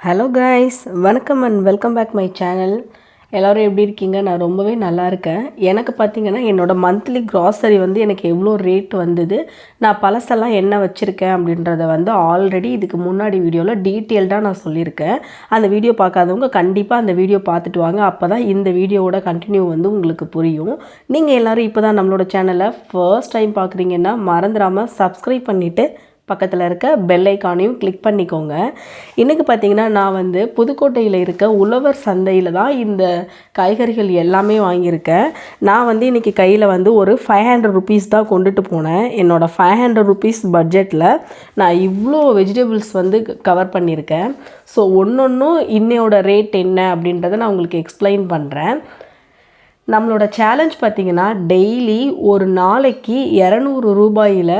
Hello guys வணக்கம் and welcome back my channel எல்லோரும் எப்படி இருக்கீங்க? நான் ரொம்பவே நல்லா இருக்கேன். எனக்கு பார்த்தீங்கன்னா என்னோடய மந்த்லி க்ராசரி வந்து எனக்கு எவ்வளோ ரேட் வந்தது? நான் பழசெல்லாம் என்ன வச்சுருக்கேன் அப்படின்றத வந்து ஆல்ரெடி இதுக்கு முன்னாடி வீடியோவில் டீட்டெயில்டாக நான் சொல்லியிருக்கேன். அந்த வீடியோ பார்க்காதவங்க கண்டிப்பாக அந்த வீடியோ பார்த்துட்டு வாங்க. அப்போ தான் இந்த வீடியோவோட கண்டினியூ வந்து உங்களுக்கு புரியும். நீங்கள் எல்லோரும் இப்போ தான் நம்மளோட சேனலை ஃபர்ஸ்ட் டைம் பார்க்குறீங்கன்னா மறந்துடாமல் சப்ஸ்கிரைப் பண்ணிவிட்டு பக்கத்தில் இருக்க பெல் ஐக்கானையும் கிளிக் பண்ணிக்கோங்க. இன்றைக்கி பார்த்திங்கன்னா நான் வந்து புதுக்கோட்டையில் இருக்க உழவர் சந்தையில் தான் இந்த காய்கறிகள் எல்லாமே வாங்கியிருக்கேன். நான் வந்து இன்றைக்கி கையில் வந்து ஒரு ஃபைவ் ஹண்ட்ரட் ருபீஸ் தான் கொண்டுட்டு போனேன். என்னோடய ஃபைவ் ஹண்ட்ரட் ருபீஸ் பட்ஜெட்டில் நான் இவ்வளோ வெஜிடபிள்ஸ் வந்து கவர் பண்ணியிருக்கேன். ஸோ ஒன்று ஒன்றும் இன்னையோட ரேட் என்ன அப்படின்றத நான் உங்களுக்கு எக்ஸ்பிளைன் பண்ணுறேன் நம்மளோட சேலஞ்ச் பார்த்திங்கன்னா டெய்லி ஒரு நாளைக்கு இரநூறு ரூபாயில்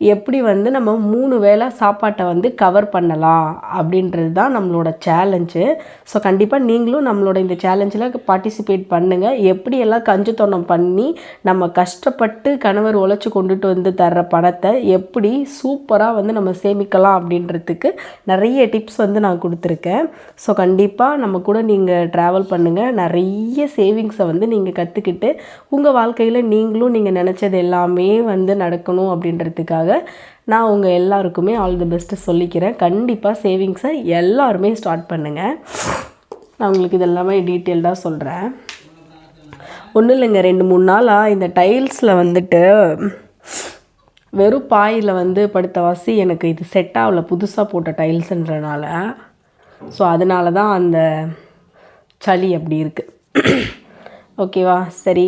எப்படி வந்து நம்ம மூணு வேளை சாப்பாட்டை வந்து கவர் பண்ணலாம் அப்படின்றது தான் நம்மளோட சேலஞ்சு ஸோ கண்டிப்பாக நீங்களும் நம்மளோட இந்த சேலஞ்சில் பார்ட்டிசிபேட் பண்ணுங்கள் எப்படியெல்லாம் கஞ்சுத்தொன்னம் பண்ணி நம்ம கஷ்டப்பட்டு கணவர் உழைச்சி கொண்டுட்டு வந்து தர்ற பணத்தை எப்படி சூப்பராக வந்து நம்ம சேமிக்கலாம் அப்படின்றதுக்கு நிறைய டிப்ஸ் வந்து நான் கொடுத்துருக்கேன். ஸோ கண்டிப்பாக நம்ம கூட நீங்கள் ட்ராவல் பண்ணுங்கள் நிறைய சேவிங்ஸை வந்து நீங்கள் கற்றுக்கிட்டு உங்கள் வாழ்க்கையில் நீங்களும் நீங்கள் நினச்சது எல்லாமே வந்து நடக்கணும் அப்படின்றதுக்காக நான் உங்கள் எல்லாருக்குமே ஆல் தி பெஸ்ட்டு சொல்லிக்கிறேன். கண்டிப்பாக சேவிங்ஸை எல்லாருமே ஸ்டார்ட் பண்ணுங்கள் நான் உங்களுக்கு இதெல்லாமே டீட்டெயில்டாக சொல்கிறேன் ஒன்றும் இல்லைங்க ரெண்டு மூணு நாளாக இந்த டைல்ஸில் வந்துட்டு வெறும் பாயில் வந்து படுத்த வாசி எனக்கு இது செட் ஆகல புதுசாக போட்ட டைல்ஸுன்றனால ஸோ அதனால தான் அந்த சளி அப்படி இருக்குது ஓகேவா சரி.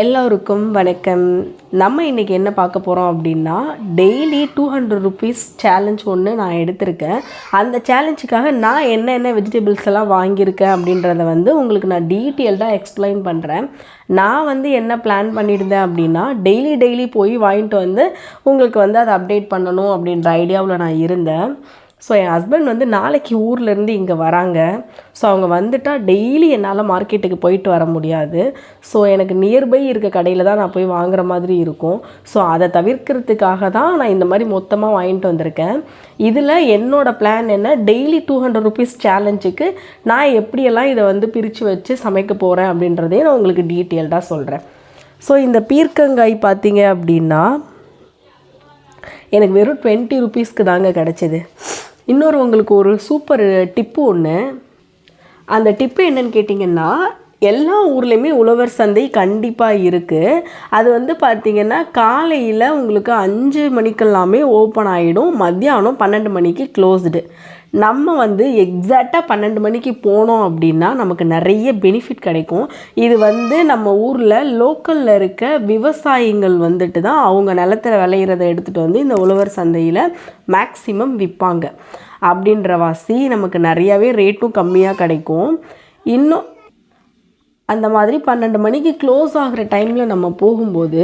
எல்லோருக்கும் வணக்கம். நம்ம இன்றைக்கி என்ன பார்க்க போகிறோம் அப்படின்னா daily two hundred rupees challenge ஒன்று நான் எடுத்திருக்கேன். அந்த சேலஞ்சுக்காக நான் என்னென்ன வெஜிடபிள்ஸ் எல்லாம் வாங்கியிருக்கேன் அப்படின்றத வந்து உங்களுக்கு நான் டீட்டெயில்டாக எக்ஸ்பிளைன் பண்ணுறேன் நான் வந்து என்ன பிளான் பண்ணியிருந்தேன் அப்படின்னா டெய்லி டெய்லி போய் வாங்கிட்டு வந்து உங்களுக்கு வந்து அதை அப்டேட் பண்ணணும் அப்படின்ற ஐடியாவில் நான் இருந்தேன். ஸோ என் ஹஸ்பண்ட் வந்து நாளைக்கு ஊர்லேருந்து இங்கே வராங்க. ஸோ அவங்க வந்துட்டால் டெய்லி என்னால் மார்க்கெட்டுக்கு போயிட்டு வர முடியாது. ஸோ எனக்கு நியர்பை இருக்க கடையில் தான் நான் போய் வாங்குற மாதிரி இருக்கும். ஸோ அதை தவிர்க்கிறதுக்காக தான் நான் இந்த மாதிரி மொத்தமாக வாங்கிட்டு வந்திருக்கேன். இதில் என்னோடய பிளான் என்ன? டெய்லி டூ ஹண்ட்ரட் ருபீஸ் சேலஞ்சுக்கு நான் எப்படியெல்லாம் இதை வந்து பிரித்து வச்சு சமைக்க போகிறேன் அப்படின்றதையும் நான் உங்களுக்கு டீட்டெயில்டாக சொல்கிறேன் ஸோ இந்த பீர்க்கங்காய் பார்த்தீங்க அப்படின்னா எனக்கு வெறும் டுவெண்ட்டி ருபீஸ்க்கு தாங்க கிடச்சிது. இன்னொரு உங்களுக்கு ஒரு சூப்பர் டிப்பு ஒன்று அந்த டிப்பு என்னன்னு கேட்டிங்கன்னா எல்லா ஊர்லேயுமே உழவர் சந்தை கண்டிப்பாக இருக்குது அது வந்து பார்த்திங்கன்னா காலையில் உங்களுக்கு அஞ்சு மணிக்கெல்லாமே ஓப்பன் ஆகிடும் மத்தியானம் பன்னெண்டு மணிக்கு க்ளோஸ்டு நம்ம வந்து எக்ஸாக்டாக பன்னெண்டு மணிக்கு போனோம் அப்படின்னா நமக்கு நிறைய பெனிஃபிட் கிடைக்கும். இது வந்து நம்ம ஊரில் லோக்கலில் இருக்க விவசாயிகள் வந்துட்டு தான் அவங்க நிலத்தில் விளையிறத எடுத்துகிட்டு வந்து இந்த உழவர் சந்தையில் மேக்ஸிமம் விற்பாங்க அப்படின்ற வாசி நமக்கு நிறையாவே ரேட்டும் கம்மியாக கிடைக்கும். இன்னும் அந்த மாதிரி பன்னெண்டு மணிக்கு க்ளோஸ் ஆகிற டைமில் நம்ம போகும்போது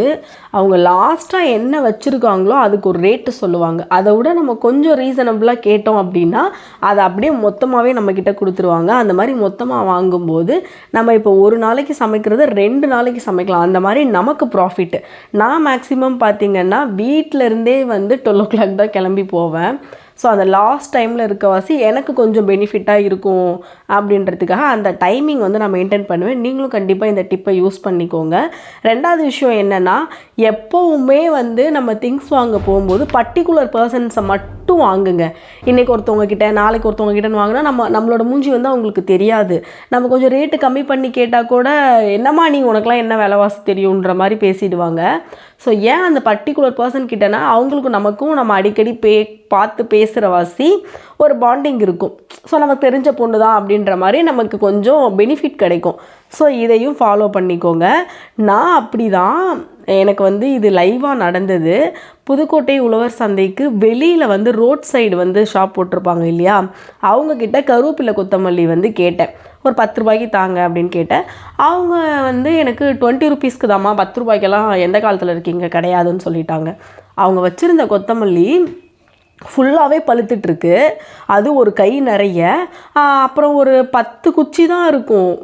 அவங்க லாஸ்ட்டாக என்ன வச்சுருக்காங்களோ அதுக்கு ஒரு ரேட்டு சொல்லுவாங்க. அதை விட நம்ம கொஞ்சம் ரீசனபிளாக கேட்டோம் அப்படின்னா அதை அப்படியே மொத்தமாகவே நம்மக்கிட்ட கொடுத்துருவாங்க. அந்த மாதிரி மொத்தமாக வாங்கும்போது நம்ம இப்போ ஒரு நாளைக்கு சமைக்கிறது ரெண்டு நாளைக்கு சமைக்கலாம். அந்த மாதிரி நமக்கு ப்ராஃபிட்டு நான் மேக்ஸிமம் பார்த்திங்கன்னா வீட்டிலருந்தே வந்து டுவெல் ஓ கிளாக் தான் கிளம்பி போவேன். ஸோ அந்த லாஸ்ட் டைமில் இருக்கவாசி எனக்கு கொஞ்சம் பெனிஃபிட்டாக இருக்கும் அப்படின்றதுக்காக அந்த டைமிங் வந்து நான் மெயின்டைன் பண்ணுவேன். நீங்களும் கண்டிப்பாக இந்த டிப்பை யூஸ் பண்ணிக்கோங்க. ரெண்டாவது விஷயம் என்னென்னா எப்போவுமே வந்து நம்ம திங்ஸ் வாங்க போகும்போது பர்டிகுலர் பர்சன்ஸை மட்டும் வாங்குங்க. இன்றைக்கி ஒருத்தவங்க கிட்ட நாளைக்கு ஒருத்தவங்க கிட்டன்னு வாங்கினா நம்ம நம்மளோட மூஞ்சி வந்து அவங்களுக்கு தெரியாது. நம்ம கொஞ்சம் ரேட்டு கம்மி பண்ணி கேட்டால் கூட என்னம்மா நீ உனக்குலாம் என்ன விலைவாசி தெரியுன்ற மாதிரி பேசிடுவாங்க. ஸோ ஏன் அந்த பர்டிகுலர் பர்சன் கிட்டனா அவங்களுக்கும் நமக்கும் நம்ம அடிக்கடி பே பார்த்து பேசுகிற வாசி ஒரு பாண்டிங் இருக்கும். ஸோ நமக்கு தெரிஞ்ச பொண்ணு தான் அப்படின்ற மாதிரி நமக்கு கொஞ்சம் பெனிஃபிட் கிடைக்கும். ஸோ இதையும் ஃபாலோ பண்ணிக்கோங்க. நான் அப்படி தான் எனக்கு வந்து இது லைவாக நடந்தது. புதுக்கோட்டை உழவர் சந்தைக்கு வெளியில் வந்து ரோட் சைடு வந்து ஷாப் போட்டிருப்பாங்க இல்லையா? அவங்கக்கிட்ட கருவேப்பிலை கொத்தமல்லி வந்து கேட்டேன். ஒரு பத்து ரூபாய்க்கு தாங்க அப்படின்னு கேட்டேன். அவங்க வந்து எனக்கு டுவெண்ட்டி ருபீஸ்க்கு தாம்மா பத்து ரூபாய்க்கெல்லாம் எந்த காலத்தில் இருக்கீங்க? கிடையாதுன்னு சொல்லிட்டாங்க. அவங்க வச்சுருந்த கொத்தமல்லி ஃபுல்லாகவே பழுத்துட்ருக்கு. அது ஒரு கை நிறைய. அப்புறம் ஒரு பத்து குச்சி தான் இருக்கும்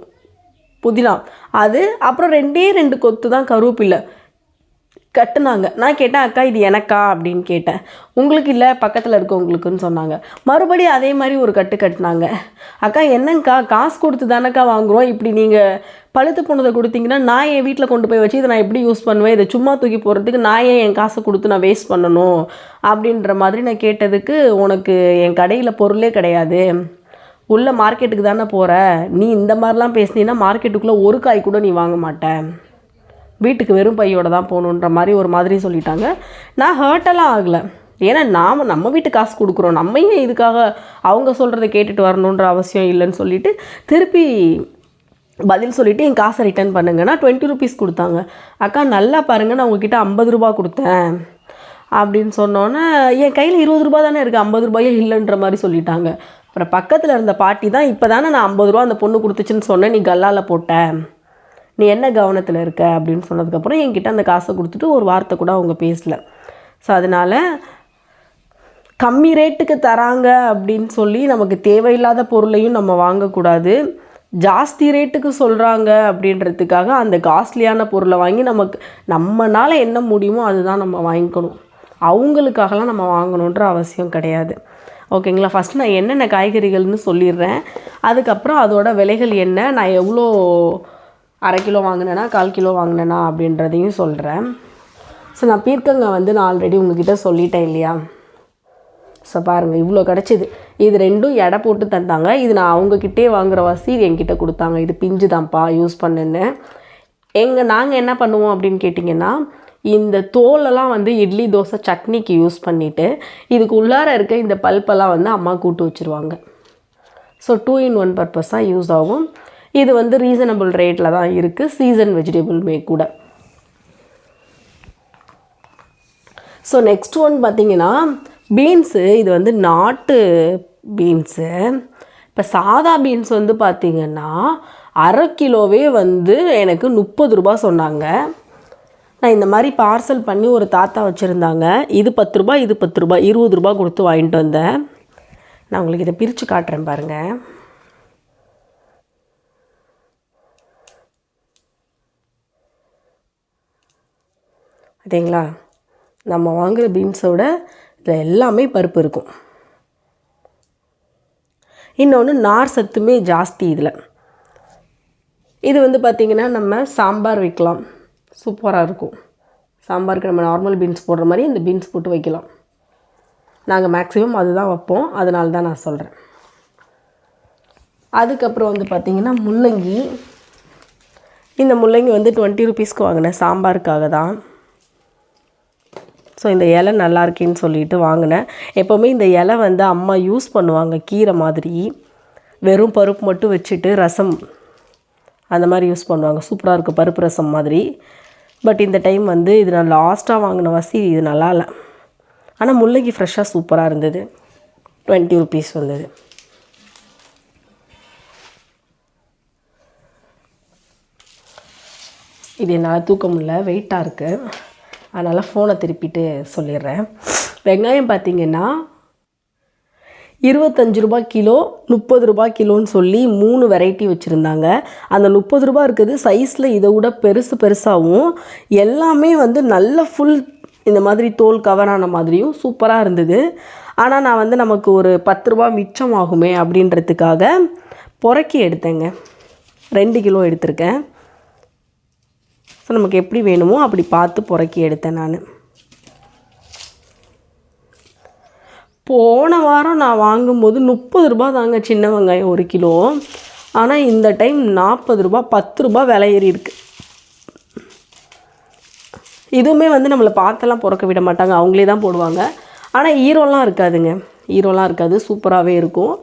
புதினா. அது அப்புறம் ரெண்டே ரெண்டு கொத்து தான் கருவேப்பில்லை கட்டுனாங்க. நான் கேட்டேன் அக்கா இது எனக்கா? அப்படின்னு கேட்டேன். உங்களுக்கு இல்லை பக்கத்தில் இருக்கவங்களுக்குன்னு சொன்னாங்க. மறுபடியும் அதே மாதிரி ஒரு கட்டு கட்டினாங்க. அக்கா என்னங்கக்கா காசு கொடுத்து தானக்கா வாங்குகிறோம் இப்படி நீங்கள் பழுத்து போனதை கொடுத்தீங்கன்னா நான் என் வீட்டில் கொண்டு போய் வச்சு இதை நான் எப்படி யூஸ் பண்ணுவேன்? இதை சும்மா தூக்கி போகிறதுக்கு நான் ஏன் என் காசை கொடுத்து நான் வேஸ்ட் பண்ணணும்? அப்படின்ற மாதிரி நான் கேட்டதுக்கு உனக்கு என் கடையில் பொருளே கிடையாது. உள்ள மார்க்கெட்டுக்கு தானே போகிற நீ இந்த மாதிரிலாம் பேசுனீன்னா மார்க்கெட்டுக்குள்ளே ஒரு காய் கூட நீ வாங்க மாட்ட. வீட்டுக்கு வெறும் பையோட தான் போகணுன்ற மாதிரி ஒரு மாதிரி சொல்லிட்டாங்க. நான் ஹர்ட்டெல்லாம் ஆகலை. ஏன்னா நாம் நம்ம வீட்டு காசு கொடுக்குறோம். நம்ம ஏன் இதுக்காக அவங்க சொல்கிறத கேட்டுட்டு வரணுன்ற அவசியம் இல்லைன்னு சொல்லிட்டு திருப்பி பதில் சொல்லிவிட்டு என் காசை ரிட்டர்ன் பண்ணுங்கன்னா டுவெண்ட்டி ருபீஸ் கொடுத்தாங்க. அக்கா நல்லா பாருங்கள் நான் உங்ககிட்ட ஐம்பது ரூபா கொடுத்தேன். அப்படின்னு சொன்னோன்னே என் கையில் இருபது ரூபா தானே இருக்குது ஐம்பது ரூபாயே இல்லைன்ற மாதிரி சொல்லிட்டாங்க. அப்புறம் பக்கத்தில் இருந்த பாட்டி தான் இப்போ தானே நான் ஐம்பது ரூபா அந்த பொண்ணு கொடுத்துச்சின்னு சொன்னேன் நீ கல்லால் போட்ட. நீ என்ன கவனத்தில் இருக்க? அப்படின்னு சொன்னதுக்கப்புறம் என்கிட்ட அந்த காசை கொடுத்துட்டு ஒரு வார்த்தை கூட அவங்க பேசல. ஸோ அதனால் கம்மி ரேட்டுக்கு தராங்க அப்படின்னு சொல்லி நமக்கு தேவையில்லாத பொருளையும் நம்ம வாங்கக்கூடாது. ஜாஸ்தி ரேட்டுக்கு சொல்கிறாங்க அப்படின்றதுக்காக அந்த காஸ்ட்லியான பொருளை வாங்கி நமக்கு நம்மனால் என்ன முடியுமோ அதுதான் நம்ம வாங்கிக்கணும். அவங்களுக்காகலாம் நம்ம வாங்கணுன்ற அவசியம் கிடையாது. ஓகேங்களா? ஃபஸ்ட்டு நான் என்னென்ன காய்கறிகள்னு சொல்லிடுறேன். அதுக்கப்புறம் அதோட விலைகள் என்ன? நான் எவ்வளோ அரை கிலோ வாங்கினேன்னா கால் கிலோ வாங்கினேனா அப்படின்றதையும் சொல்கிறேன் ஸோ நான் பீர்க்கங்க வந்து நான் ஆல்ரெடி உங்ககிட்ட சொல்லிட்டேன் இல்லையா? ஸோ பாருங்கள் இவ்வளோ கிடச்சிது. இது ரெண்டும் எடை போட்டு தந்தாங்க. இது நான் அவங்கக்கிட்டே வாங்குற வாசி இது என்கிட்ட கொடுத்தாங்க. இது பிஞ்சு தான்ப்பா யூஸ் பண்ணுன்னு. எங்கள் நாங்கள் என்ன பண்ணுவோம் அப்படின்னு கேட்டிங்கன்னா இந்த தோலெல்லாம் வந்து இட்லி தோசை சட்னிக்கு யூஸ் பண்ணிவிட்டு இதுக்கு உள்ளார இருக்க இந்த பல்பெல்லாம் வந்து அம்மா கூட்டு வச்சுருவாங்க. ஸோ டூ இன் ஒன் பர்பஸாக யூஸ் ஆகும். இது வந்து ரீசனபிள் ரேட்டில் தான் இருக்குது சீசன் வெஜிடபிள்மே கூட. ஸோ நெக்ஸ்ட் ஒன் பார்த்தீங்கன்னா பீன்ஸு இது வந்து நாட்டு பீன்ஸு இப்போ சாதா பீன்ஸ் வந்து பார்த்திங்கன்னா அரை கிலோவே வந்து எனக்கு முப்பது ரூபா சொன்னாங்க. நான் இந்த மாதிரி பார்சல் பண்ணி ஒரு தாத்தா வச்சுருந்தாங்க. இது பத்து ரூபா இது பத்து ரூபா இருபது ரூபா கொடுத்து வாங்கிட்டு வந்தேன். நான் உங்களுக்கு இதை பிரித்து காட்டுறேன் பாருங்கள் அதேங்களா நம்ம வாங்குகிற பீன்ஸோட இதில் எல்லாமே பருப்பு இருக்கும். இன்னொன்று நார் சத்துமே ஜாஸ்தி இதில். இது வந்து பார்த்திங்கன்னா நம்ம சாம்பார் வைக்கலாம். சூப்பராக இருக்கும். சாம்பாருக்கு நம்ம நார்மல் பீன்ஸ் போடுற மாதிரி இந்த பீன்ஸ் போட்டு வைக்கலாம். நாங்கள் மேக்ஸிமம் அதுதான் வைப்போம். அதனால தான் நான் சொல்கிறேன் அதுக்கப்புறம் வந்து பார்த்திங்கன்னா முள்ளங்கி. இந்த முள்ளங்கி வந்து டுவெண்ட்டி ருபீஸ்க்கு வாங்கினேன். சாம்பாருக்காக தான். ஸோ இந்த இலை நல்லா இருக்கேன்னு சொல்லிட்டு வாங்கினேன். எப்போவுமே இந்த இலை வந்து அம்மா யூஸ் பண்ணுவாங்க கீரை மாதிரி. வெறும் பருப்பு மட்டும் வச்சுட்டு ரசம் அந்த மாதிரி யூஸ் பண்ணுவாங்க. சூப்பராக இருக்குது பருப்பு ரசம் மாதிரி. பட் இந்த டைம் வந்து இது நான் லாஸ்ட்டாக வாங்கின வசி இது நல்லா இல்லை. ஆனால் முள்ளங்கி ஃப்ரெஷ்ஷாக சூப்பராக இருந்தது. டுவெண்ட்டி ருபீஸ் வந்தது. இது என்னால் தூக்க முடியல வெயிட்டாக இருக்குது அதனால் ஃபோனை திருப்பிட்டு சொல்லிடுறேன். வெங்காயம் பார்த்திங்கன்னா இருபத்தஞ்சு ரூபா கிலோ முப்பது ரூபா கிலோன்னு சொல்லி மூணு வெரைட்டி வச்சுருந்தாங்க. அந்த முப்பது ரூபா இருக்குது சைஸில் இதை விட பெருசு பெருசாகவும் எல்லாமே வந்து நல்ல ஃபுல் இந்த மாதிரி தோல் கவரான மாதிரியும் சூப்பராக இருந்தது. ஆனால் நான் வந்து நமக்கு ஒரு பத்து ரூபா மிச்சம் ஆகுமே அப்படின்றதுக்காக புறக்கி எடுத்தேங்க. ரெண்டு கிலோ எடுத்திருக்கேன். ஸோ நமக்கு எப்படி வேணுமோ அப்படி பார்த்து புறக்கி எடுத்தேன் நான். போன வாரம் நான் வாங்கும்போது முப்பது ரூபா தாங்க சின்ன வெங்காயம் ஒரு கிலோ. ஆனால் இந்த டைம் நாற்பது ரூபா பத்து ரூபா விலை ஏறி இருக்குது இதுவுமே வந்து நம்மளை பார்த்தெல்லாம் பிறக்க விட மாட்டாங்க. அவங்களே தான் போடுவாங்க. ஆனால் ஈரோலாம் இருக்காதுங்க. ஈரோலாம் இருக்காது. சூப்பராகவே இருக்கும்.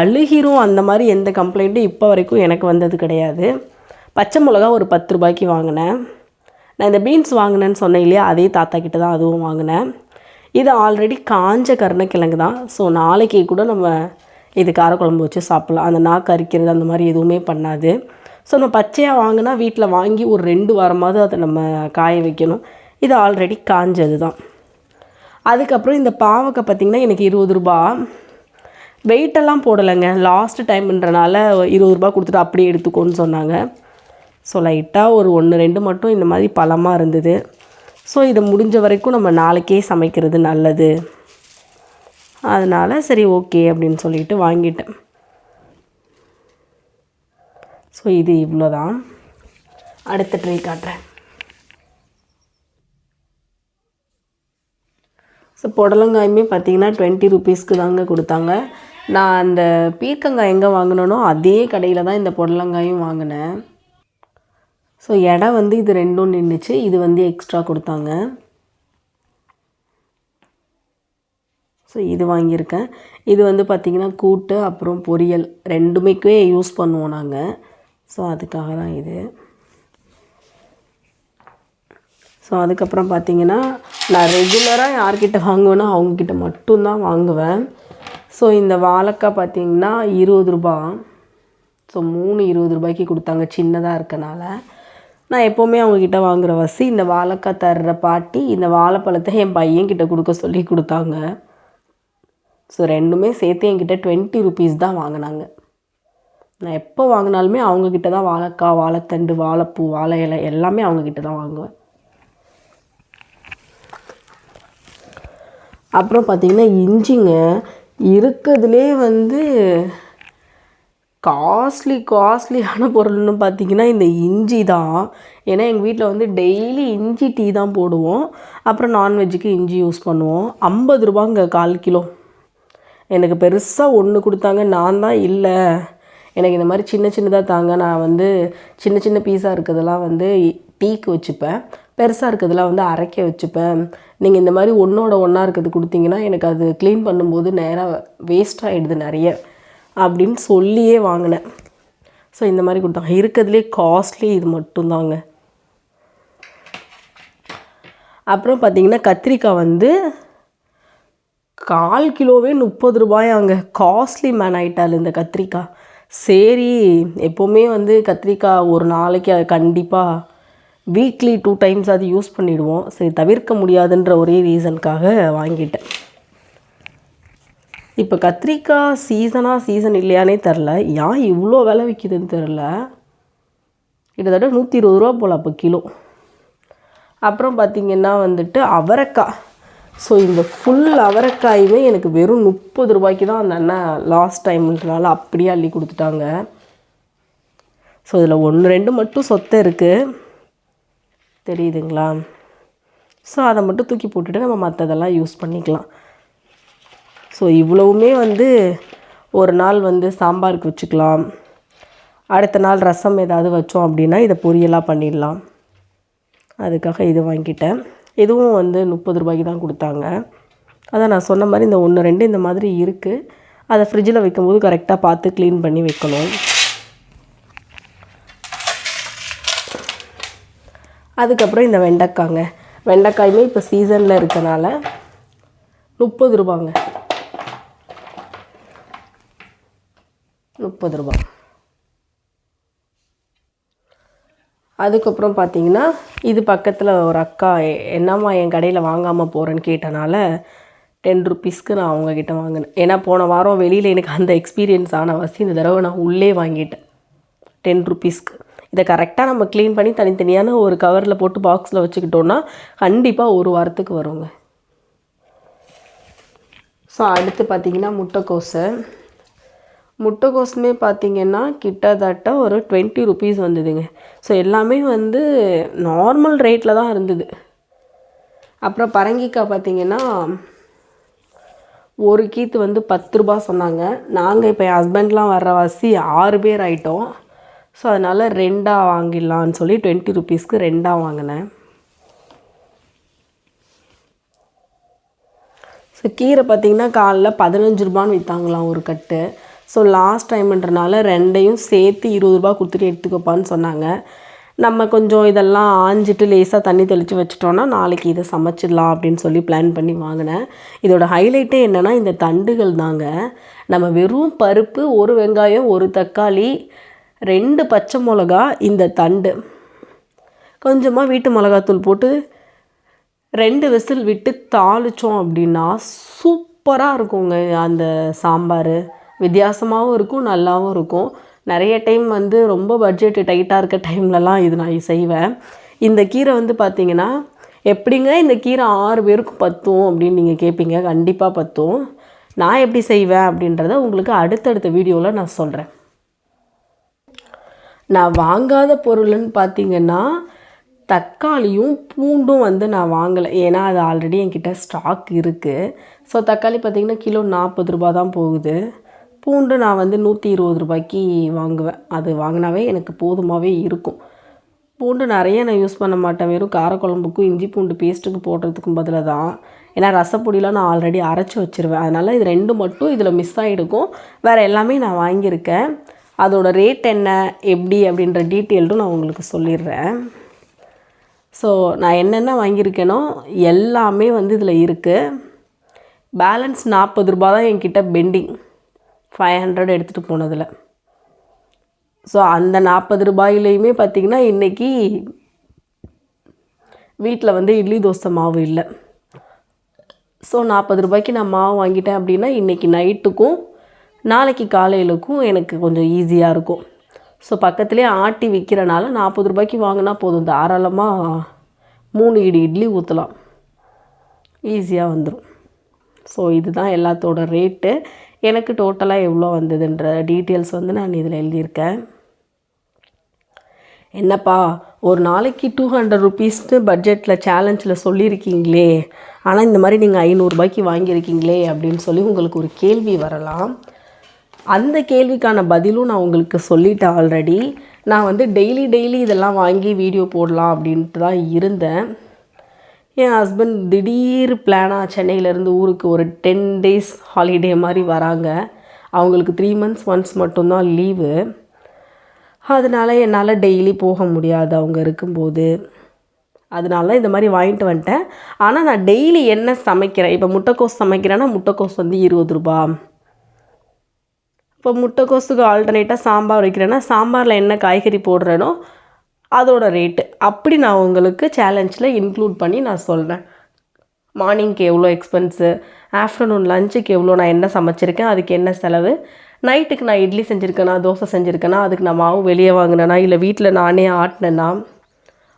அழுகிரும் அந்த மாதிரி எந்த கம்ப்ளைண்ட்டும் இப்போ வரைக்கும் எனக்கு வந்தது கிடையாது. பச்சை மிளகா ஒரு பத்து ரூபாய்க்கு வாங்கினேன். நான் இந்த பீன்ஸ் வாங்கினேன்னு சொன்னேன் இல்லையா அதே தாத்தா கிட்ட தான் அதுவும் வாங்கினேன். இது ஆல்ரெடி காஞ்ச கருணக்கிழங்கு தான். ஸோ நாளைக்கு கூட நம்ம இது காரக்குழம்பு வச்சு சாப்பிட்லாம். அந்த நாக்கு அரிக்கிறது அந்த மாதிரி எதுவுமே பண்ணாது. ஸோ நம்ம பச்சையாக வாங்கினா வீட்டில் வாங்கி ஒரு ரெண்டு வாரமாவது அதை நம்ம காய வைக்கணும். இது ஆல்ரெடி காஞ்சது தான். அதுக்கப்புறம் இந்த பாவக்காய் பார்த்திங்கன்னா எனக்கு இருபது ரூபா. வெயிட்டெல்லாம் போடலைங்க. லாஸ்ட் டைம்ன்றனால இருபது ரூபா கொடுத்துட்டு அப்படியே எடுத்துக்கோன்னு சொன்னாங்க. ஸோ லைட்டாக ஒரு ஒன்று ரெண்டு மட்டும் இந்த மாதிரி பழமாக இருந்தது. ஸோ இதை முடிஞ்ச வரைக்கும் நம்ம நாளைக்கே சமைக்கிறது நல்லது. அதனால் சரி ஓகே அப்படின்னு சொல்லிட்டு வாங்கிட்டேன். ஸோ இது இவ்வளோ தான் அடுத்த ட்ரை காட்டுறேன். ஸோ புடலங்காயுமே பார்த்தீங்கன்னா டுவெண்ட்டி ருபீஸ்க்கு தாங்க கொடுத்தாங்க. நான் அந்த பீர்க்கங்காய் எங்கே வாங்கினனோ அதே கடையில் தான் இந்த புடலங்காயும் வாங்கினேன். ஸோ இடம் வந்து இது ரெண்டும் நின்றுச்சு இது வந்து எக்ஸ்ட்ரா கொடுத்தாங்க. ஸோ இது வாங்கியிருக்கேன். இது வந்து பார்த்திங்கன்னா கூட்டு அப்புறம் பொரியல் ரெண்டுமேக்குமே யூஸ் பண்ணுவோம் நாங்கள் ஸோ அதுக்காக தான் இது. ஸோ அதுக்கப்புறம் பார்த்தீங்கன்னா நான் ரெகுலராக யார்கிட்ட வாங்குவேனோ அவங்கக்கிட்ட மட்டும்தான் வாங்குவேன். ஸோ இந்த வாழைக்காய் பார்த்தீங்கன்னா இருபது ரூபா ஸோ மூணு இருபது ரூபாய்க்கு கொடுத்தாங்க. சின்னதாக இருக்கனால. நான் எப்போவுமே அவங்கக்கிட்ட வாங்குகிற வசி இந்த வாழைக்காய் தர்ற பாட்டி இந்த வாழைப்பழத்தை என் பையன்கிட்ட கொடுக்க சொல்லி கொடுத்தாங்க. ஸோ ரெண்டுமே சேர்த்து என்கிட்ட டுவெண்ட்டி ருபீஸ் தான் வாங்கினாங்க. நான் எப்போ வாங்கினாலுமே அவங்கக்கிட்ட தான் வாழைக்காய் வாழைத்தண்டு வாழைப்பூ வாழை இலை எல்லாமே அவங்கக்கிட்ட தான் வாங்குவேன். அப்புறம் பார்த்திங்கன்னா இஞ்சிங்க இருக்கிறதுலே வந்து காஸ்ட்லி காஸ்ட்லியான பொருள்னு பார்த்திங்கன்னா இந்த இஞ்சி தான். ஏன்னா எங்கள் வீட்டில் வந்து டெய்லி இஞ்சி டீ தான் போடுவோம். அப்புறம் நான்வெஜ்ஜுக்கு இஞ்சி யூஸ் பண்ணுவோம். ஐம்பது ரூபாங்க கால் கிலோ. எனக்கு பெருசாக ஒன்று கொடுத்தாங்க நான் தான் இல்லை. எனக்கு இந்த மாதிரி சின்ன சின்னதாக தாங்க. நான் வந்து சின்ன சின்ன பீஸாக இருக்கிறதெல்லாம் வந்து டீக்கு வச்சுப்பேன். பெருசாக இருக்கிறதெல்லாம் வந்து அரைக்க வச்சுப்பேன். நீங்கள் இந்த மாதிரி ஒன்றோட ஒன்றா இருக்கிறது கொடுத்தீங்கன்னா எனக்கு அது க்ளீன் பண்ணும்போது நேராக வேஸ்ட் ஆகிடுது நிறைய. அப்படின்னு சொல்லியே வாங்கினேன். ஸோ இந்த மாதிரி கொடுத்தாங்க. இருக்கிறதுலே காஸ்ட்லி இது மட்டும்தாங்க. அப்புறம் பார்த்தீங்கன்னா கத்திரிக்காய் வந்து கால் கிலோவே முப்பது ரூபாயாங்க. காஸ்ட்லி மேன் ஆயிட்டால் இந்த கத்திரிக்காய். சரி எப்போவுமே வந்து கத்திரிக்காய் ஒரு நாளைக்கு அது கண்டிப்பாக வீக்லி டூ டைம்ஸ் அது யூஸ் பண்ணிவிடுவோம் சரி தவிர்க்க முடியாதுன்ற ஒரே ரீசனுக்காக வாங்கிட்டேன். இப்போ கத்திரிக்காய் சீசனாக சீசன் இல்லையானே தெரில ஏன் இவ்வளோ விலை விற்கிதுன்னு தெரில கிட்டத்தட்ட நூற்றி இருபது ரூபா போல் அப்போ கிலோ. அப்புறம் பார்த்திங்கன்னா வந்துட்டு அவரைக்காய். ஸோ இந்த ஃபுல் அவரைக்காயுமே எனக்கு வெறும் முப்பது ரூபாய்க்கு தான் அந்த அண்ணன் லாஸ்ட் டைம்ன்றனால அப்படியே அள்ளி கொடுத்துட்டாங்க. ஸோ இதில் ஒன்று ரெண்டு மட்டும் சொத்தை இருக்குது தெரியுதுங்களா? ஸோ அதை மட்டும் தூக்கி போட்டுட்டு நம்ம மற்றதெல்லாம் யூஸ் பண்ணிக்கலாம். ஸோ இவ்வளவுமே வந்து ஒரு நாள் வந்து சாம்பாருக்கு வச்சுக்கலாம். அடுத்த நாள் ரசம் ஏதாவது வச்சோம் அப்படின்னா இதை பொரியலாக பண்ணிடலாம். அதுக்காக இது வாங்கிட்டேன். இதுவும் வந்து முப்பது ரூபாய்க்கு தான் கொடுத்தாங்க. அதான் நான் சொன்ன மாதிரி இந்த ஒன்று ரெண்டு இந்த மாதிரி இருக்குது அதை ஃப்ரிட்ஜில் வைக்கும்போது கரெக்டாக பார்த்து க்ளீன் பண்ணி வைக்கணும். அதுக்கப்புறம் இந்த வெண்டைக்காங்க. வெண்டைக்காயுமே இப்போ சீசனில் இருக்கனால முப்பது ரூபாங்க. முப்பது ரூபா. அதுக்கப்புறம் பார்த்தீங்கன்னா இது பக்கத்தில் ஒரு அக்கா என்னம்மா என் கடையில் வாங்காமல் போகிறேன்னு கேட்டனால டென் ருப்பீஸ்க்கு நான் அவங்கக்கிட்ட வாங்கினேன். ஏன்னா போன வாரம் வெளியில் எனக்கு அந்த எக்ஸ்பீரியன்ஸ் ஆன இந்த தடவை நான் உள்ளே வாங்கிட்டேன். டென் ருப்பீஸ்க்கு இதை கரெக்டாக நம்ம க்ளீன் பண்ணி தனித்தனியான ஒரு கவரில் போட்டு பாக்ஸில் வச்சுக்கிட்டோன்னா கண்டிப்பாக ஒரு வாரத்துக்கு வருங்க. ஸோ அடுத்து பார்த்தீங்கன்னா முட்டைக்கோசை. முட்டைக்கோசுமே பார்த்திங்கன்னா கிட்டத்தட்ட ஒரு டுவெண்ட்டி ருபீஸ் வந்ததுங்க. ஸோ எல்லாமே வந்து நார்மல் ரேட்டில் தான் இருந்தது. அப்புறம் பரங்கிக்காய் பார்த்தீங்கன்னா ஒரு கீத்து வந்து பத்து ரூபா சொன்னாங்க. நாங்கள் இப்போ என் ஹஸ்பண்ட்லாம் வர்ற வாசி ஆறு பேர் ஆகிட்டோம் ஸோ அதனால் ரெண்டாக வாங்கிடலான்னு சொல்லி டுவெண்ட்டி ருபீஸ்க்கு ரெண்டாக வாங்கினேன். ஸோ கீரை பார்த்திங்கன்னா காலைல பதினஞ்சு ரூபான்னு விற்றாங்களாம் ஒரு கட்டு. ஸோ லாஸ்ட் டைம்ன்றனால ரெண்டையும் சேர்த்து இருபது ரூபா கொடுத்துட்டு எடுத்துக்கப்பான்னு சொன்னாங்க. நம்ம கொஞ்சம் இதெல்லாம் ஆஞ்சிட்டு லேசாக தண்ணி தெளித்து வச்சிட்டோன்னா நாளைக்கு இதை சமைச்சிடலாம் அப்படின்னு சொல்லி பிளான் பண்ணி வாங்கினேன். இதோட ஹைலைட்டே என்னென்னா இந்த தண்டுகள் தாங்க. நம்ம வெறும் பருப்பு ஒரு வெங்காயம் ஒரு தக்காளி ரெண்டு பச்சை மிளகா இந்த தண்டு. கொஞ்சமாக வீட்டு மிளகாத்தூள் போட்டு ரெண்டு விசில் விட்டு தாளித்தோம் அப்படின்னா சூப்பராக இருக்குங்க அந்த சாம்பார். வித்தியாசமாகவும் இருக்கும் நல்லாவும் இருக்கும். நிறைய டைம் வந்து ரொம்ப பட்ஜெட் டைட்டாக இருக்க டைம்லலாம் இது நான் செய்வேன். இந்த கீரை வந்து பார்த்திங்கன்னா எப்படிங்க இந்த கீரை ஆறு பேருக்கு பத்தும் அப்படின்னு நீங்கள் கேட்பீங்க கண்டிப்பாக பத்தும். நான் எப்படி செய்வேன் அப்படின்றத உங்களுக்கு அடுத்தடுத்த வீடியோவில் நான் சொல்கிறேன் நான் வாங்காத பொருள்னு பார்த்தீங்கன்னா தக்காளியும் பூண்டும் வந்து நான் வாங்கலை. ஏன்னா அது ஆல்ரெடி என்கிட்ட ஸ்டாக் இருக்குது ஸோ தக்காளி பார்த்திங்கன்னா கிலோ நாற்பது ரூபா தான் போகுது. பூண்டு நான் வந்து நூற்றி இருபது ரூபாய்க்கு வாங்குவேன். அது வாங்கினாவே எனக்கு போதுமாகவே இருக்கும். பூண்டு நிறைய நான் யூஸ் பண்ண மாட்டேன். வெறும் காரக்குழம்புக்கும் இஞ்சி பூண்டு பேஸ்ட்டுக்கு போடுறதுக்கும் பதிலாக தான் ஏன்னா ரசப்பொடிலாம் நான் ஆல்ரெடி அரைச்சி வச்சுருவேன். அதனால் இது ரெண்டு மட்டும் இதில் மிஸ் ஆகிருக்கும். வேறு எல்லாமே நான் வாங்கியிருக்கேன். அதோட ரேட் என்ன எப்படி அப்படின்ற டீட்டெயில்டும் நான் உங்களுக்கு சொல்லிடுறேன். ஸோ நான் என்னென்ன வாங்கியிருக்கேனோ எல்லாமே வந்து இதில் இருக்குது பேலன்ஸ் நாற்பது ரூபா தான் என்கிட்ட பெண்டிங் ஃபைவ் ஹண்ட்ரட் எடுத்துகிட்டு போனதில். ஸோ அந்த நாற்பது ரூபாயிலையுமே பார்த்திங்கன்னா இன்றைக்கி வீட்டில் வந்து இட்லி தோசை மாவு இல்லை. ஸோ நாற்பது ரூபாய்க்கு நான் மாவு வாங்கிட்டேன் அப்படின்னா இன்றைக்கி நைட்டுக்கும் நாளைக்கு காலையிலுக்கும் எனக்கு கொஞ்சம் ஈஸியாக இருக்கும். ஸோ பக்கத்துலேயே ஆட்டி விற்கிறனால நாற்பது ரூபாய்க்கு வாங்கினா போதும். தாராளமாக மூணு இடி இட்லி ஊற்றலாம் ஈஸியாக வந்துடும் ஸோ இதுதான் எல்லாத்தோட ரேட்டு எனக்கு டோட்டலாக எவ்வளோ வந்ததுன்ற டீட்டெயில்ஸ் வந்து நான் இதில் எழுதியிருக்கேன். என்னப்பா ஒரு நாளைக்கு டூ ஹண்ட்ரட் ருபீஸ்னு பட்ஜெட்டில் சேலஞ்சில் சொல்லியிருக்கீங்களே ஆனால் இந்த மாதிரி நீங்கள் ஐநூறுரூபாய்க்கு வாங்கியிருக்கீங்களே அப்படின்னு சொல்லி உங்களுக்கு ஒரு கேள்வி வரலாம். அந்த கேள்விக்கான பதிலும் நான் உங்களுக்கு சொல்லிட்டேன் ஆல்ரெடி நான் வந்து டெய்லி டெய்லி இதெல்லாம் வாங்கி வீடியோ போடலாம் அப்படின்ட்டு தான் இருந்தேன். என் ஹஸ்பண்ட் திடீர் பிளானாக சென்னையிலேருந்து ஊருக்கு ஒரு டென் டேஸ் ஹாலிடே மாதிரி வராங்க. அவங்களுக்கு த்ரீ மந்த்ஸ் ஒன்ஸ் மட்டும்தான் லீவு அதனால் என்னால் டெய்லி போக முடியாது. அவங்க இருக்கும்போது. அதனால இந்த மாதிரி வாங்கிட்டு வந்துட்டேன். ஆனால் நான் டெய்லி என்ன சமைக்கிறேன்? இப்போ முட்டைக்கோஸ் சமைக்கிறேன்னா முட்டைக்கோஸ் வந்து இருபது ரூபா. இப்போ முட்டைக்கோஸுக்கு ஆல்டர்னேட்டாக சாம்பார் வைக்கிறேன்னா சாம்பாரில் என்ன காய்கறி போடுறேனோ அதோட ரேட்டு அப்படி நான் உங்களுக்கு சேலஞ்சில் இன்க்ளூட் பண்ணி நான் சொல்கிறேன் மார்னிங்க்கு எவ்வளோ எக்ஸ்பென்ஸு ஆஃப்டர்நூன் லஞ்சுக்கு எவ்வளோ? நான் என்ன சமைச்சிருக்கேன்? அதுக்கு என்ன செலவு? நைட்டுக்கு நான் இட்லி செஞ்சுருக்கேனா? தோசை செஞ்சுருக்கேனா? அதுக்கு நான் மாவு வெளியே வாங்கினேனா? இல்லை வீட்டில் நானே ஆட்டினேன்னா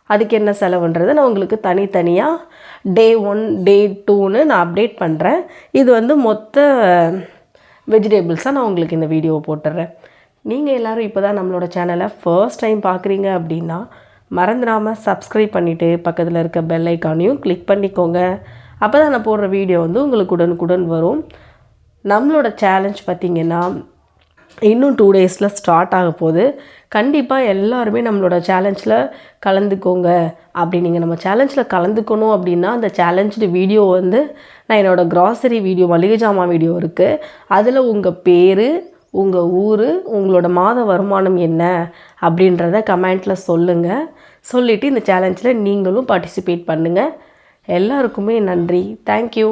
அதுக்கு என்ன செலவுன்றதை நான் உங்களுக்கு தனித்தனியாக டே ஒன் டே டூன்னு நான் அப்டேட் பண்ணுறேன் இது வந்து மொத்த வெஜிடேபிள்ஸாக நான் உங்களுக்கு இந்த வீடியோவை போட்டுடுறேன் நீங்கள் எல்லோரும் இப்போ தான் நம்மளோட சேனலை ஃபர்ஸ்ட் டைம் பார்க்குறீங்க அப்படின்னா மறந்துடாமல் சப்ஸ்கிரைப் பண்ணிவிட்டு பக்கத்தில் இருக்க பெல் ஐக்கானையும் கிளிக் பண்ணிக்கோங்க. அப்போ தான் நான் போடுற வீடியோ வந்து உங்களுக்கு உடனுக்குடன் வரும். நம்மளோட சேலஞ்ச் பார்த்திங்கன்னா இன்னும் டூ டேஸில் ஸ்டார்ட் ஆக போகுது. கண்டிப்பாக எல்லாருமே நம்மளோட சேலஞ்சில் கலந்துக்கோங்க. அப்படி நீங்கள் நம்ம சேலஞ்சில் கலந்துக்கணும் அப்படின்னா அந்த சேலஞ்சு வீடியோ வந்து நான் என்னோடய க்ராசரி வீடியோ மளிகை ஜாமான் வீடியோ இருக்குது அதில் உங்கள் பேர் உங்கள் ஊர் உங்களோட மாத வருமானம் என்ன? அப்படின்றத கமெண்ட்டில் சொல்லுங்கள் சொல்லிவிட்டு இந்த சேலஞ்சில் நீங்களும் பார்ட்டிசிபேட் பண்ணுங்கள் எல்லாருக்குமே நன்றி. தேங்க்யூ